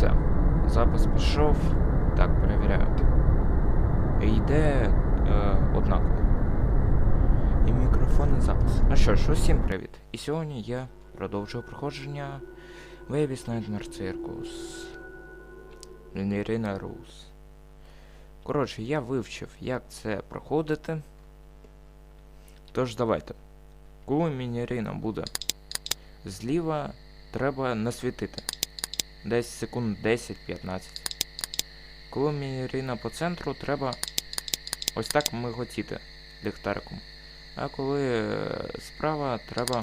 Все. Запис пішов. Так, перевіряю. Йде е, однаково. І мікрофон і запис. Ну що ж, усім привіт. І сьогодні я продовжую проходження Baby's Nightmare Circus. Ірина Рус. Коротше, я вивчив, як це проходити. Тож давайте. Коли мінірина буде зліва, треба насвітити. Десь секунд 10-15. Коли мінірина по центру, треба ось так миготіти ліхтариком. А коли е, справа, треба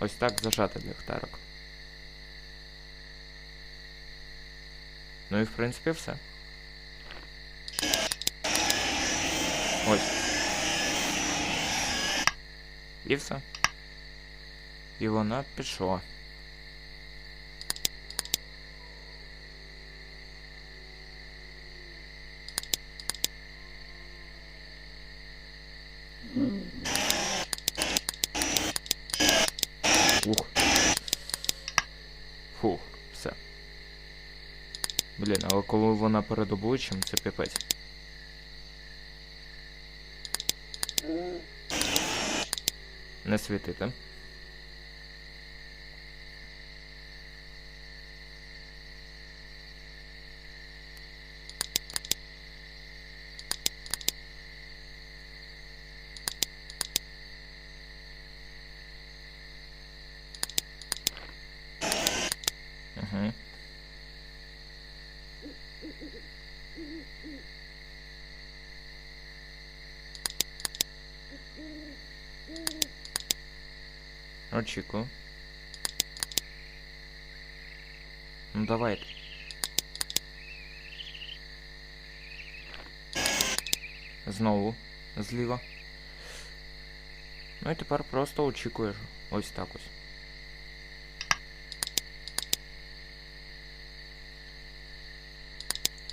ось так зажати ліхтарик. Ну і в принципі все. Ось. І все. І вона пішла. Ух. Фух, все. Блін, але коли вона перед обличчям, це піпець. Не світити. Угу. Очікую. Ну давайте. Знову зліва. Ну і тепер просто очікуєш. Ось так ось.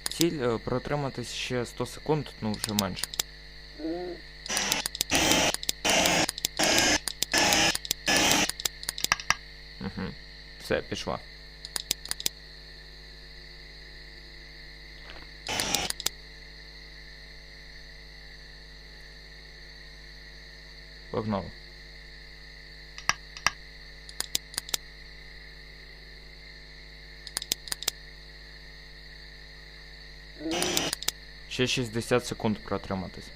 Ціль е, протриматись ще 100 секунд, ну вже менше. Все, пішла. Погнали. Ще 60 секунд протриматись.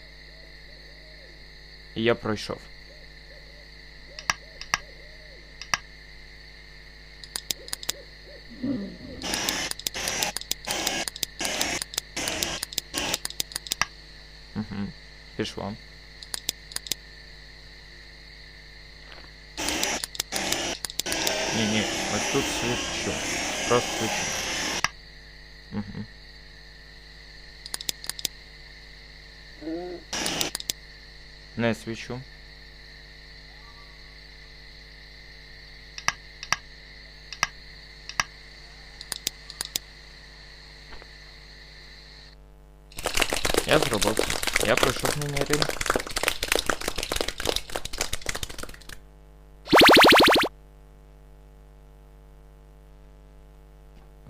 І я пройшов. Угу. Пішла. Ні, ні, ось тут свічу. Просто свічу. Угу. Не свічу. Я зробив. Я пройшов міні-ринг.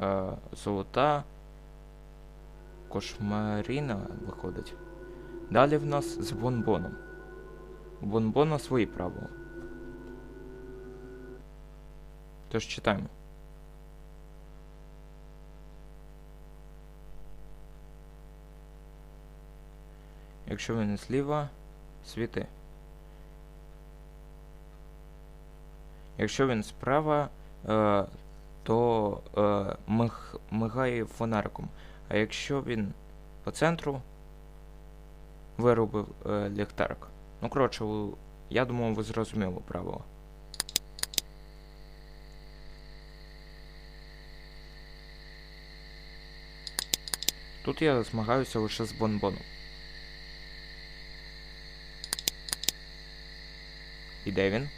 Е, Золота кошмаріна виходить. Далі в нас з бонбоном. Бонбона свої правила. Тож читаємо. Якщо він зліва, світи. Якщо він справа, е, то е, миг, мигає фонариком. А якщо він по центру, виробив е, ліхтарик. Ну, коротше, я думаю, ви зрозуміли правило. Тут я змагаюся лише з бонбоном. І де він?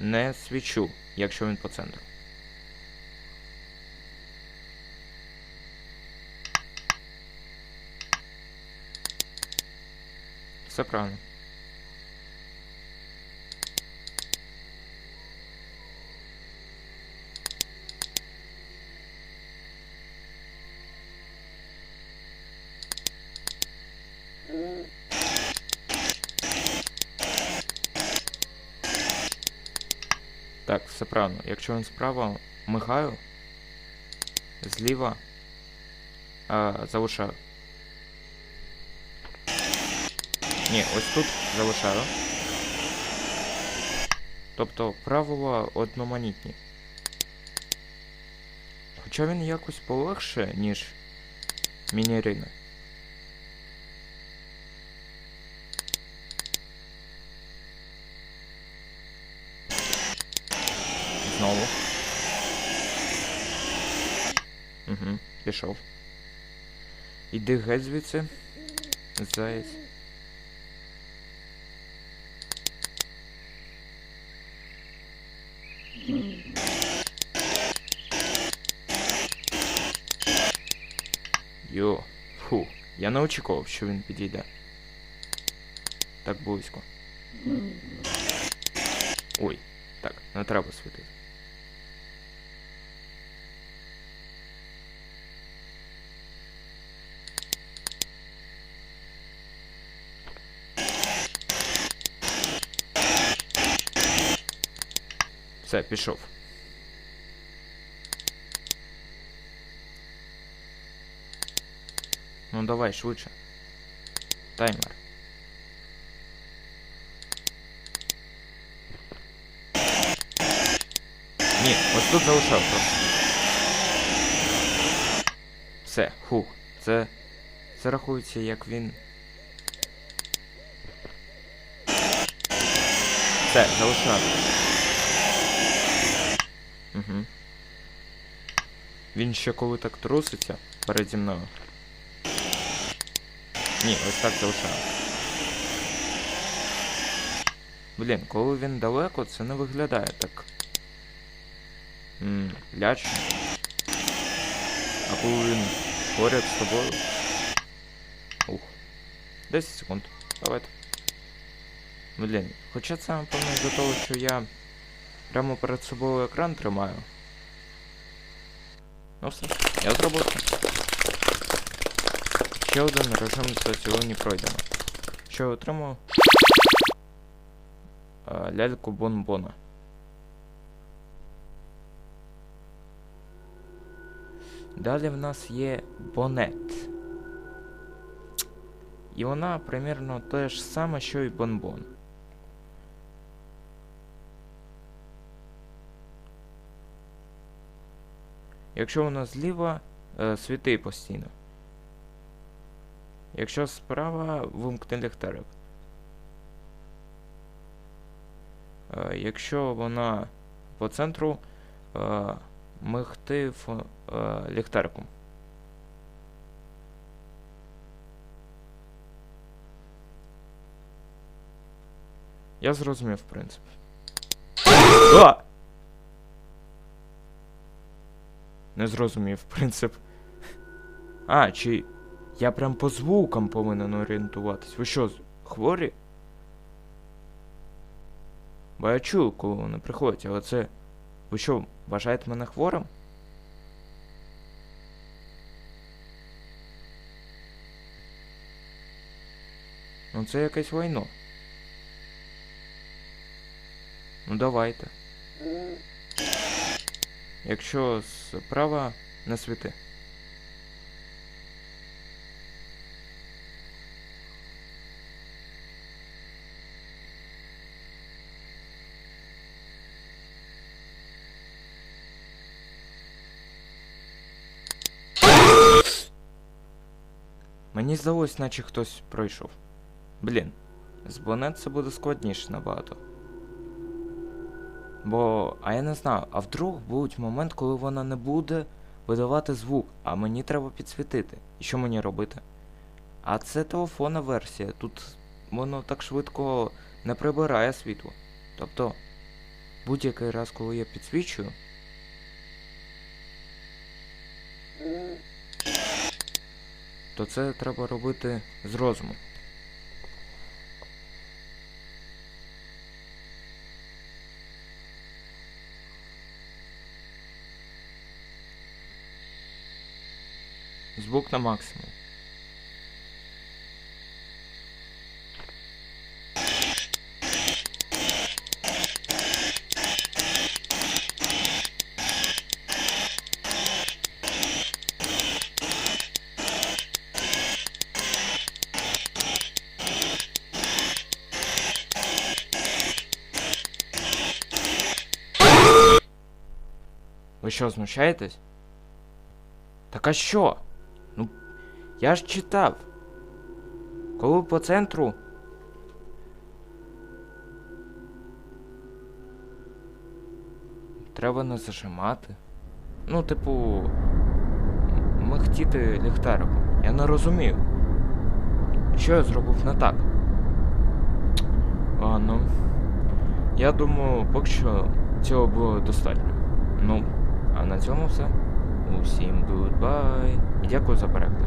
Не свічу, якщо він по центру. Все правильно. Так, все правильно. Якщо він справа мигаю, зліва а, залишаю. Ні, ось тут залишаю. Тобто правила одноманітні. Хоча він якось полегше, ніж міні-рина. Угу, пішов. Іди геть звідси. Заєць. Йо, фу, я не очікував, що він підійде. Так близько. Ой, так, не треба світити. Все, пішов. Ну давай швидше. Таймер. Ні, ось тут залишав просто. Все, хух. Це. Це рахується як він. Все, залишав. Угу. Він ще коли так труситься переді мною. Ні, ось так залишаю. Блін, коли він далеко, це не виглядає так. Ммм, лячно. А коли він поряд з тобою. Ух. 10 секунд. Давайте. Блін, хоча це напевно з-за того, що я прямо перед собою екран тримаю. Ну все, я зробив це. Ще один режим за сьогодні пройдено. Що я отримав? Ляльку бонбона. Далі в нас є бонет. І вона примірно те ж саме, що і бонбон. Якщо вона зліва, е, світи постійно. Якщо справа, вимкни ліхтарик. Е, якщо вона по центру, е, мигти фо, е, ліхтариком. Я зрозумів, в принципі. А! Не зрозумів, принцип. А, чи я прям по звукам повинен орієнтуватись. Ви що, хворі? Бо я чую, коли вони приходять, але це. Ви що, вважаєте мене хворим? Ну це якесь вайно. Ну давайте. Якщо справа не світи. Мені здалось, наче хтось пройшов. Блін, з це буде складніше набагато. Бо, а я не знаю, а вдруг буде момент, коли вона не буде видавати звук, а мені треба підсвітити. І що мені робити? А це телефонна версія, тут воно так швидко не прибирає світло. Тобто, будь-який раз, коли я підсвічую. То це треба робити з розуму. звук на максимум. Вы що, знущаєтесь? Так а что? Ну, я ж читав. Коли по центру. Треба не зажимати. Ну, типу. м- Михтіти ліхтариком. Я не розумію. Що я зробив не так? Ладно. Я думаю, поки що цього було достатньо. Ну, а на цьому все. Усім goodbye. Дякую за перегляд.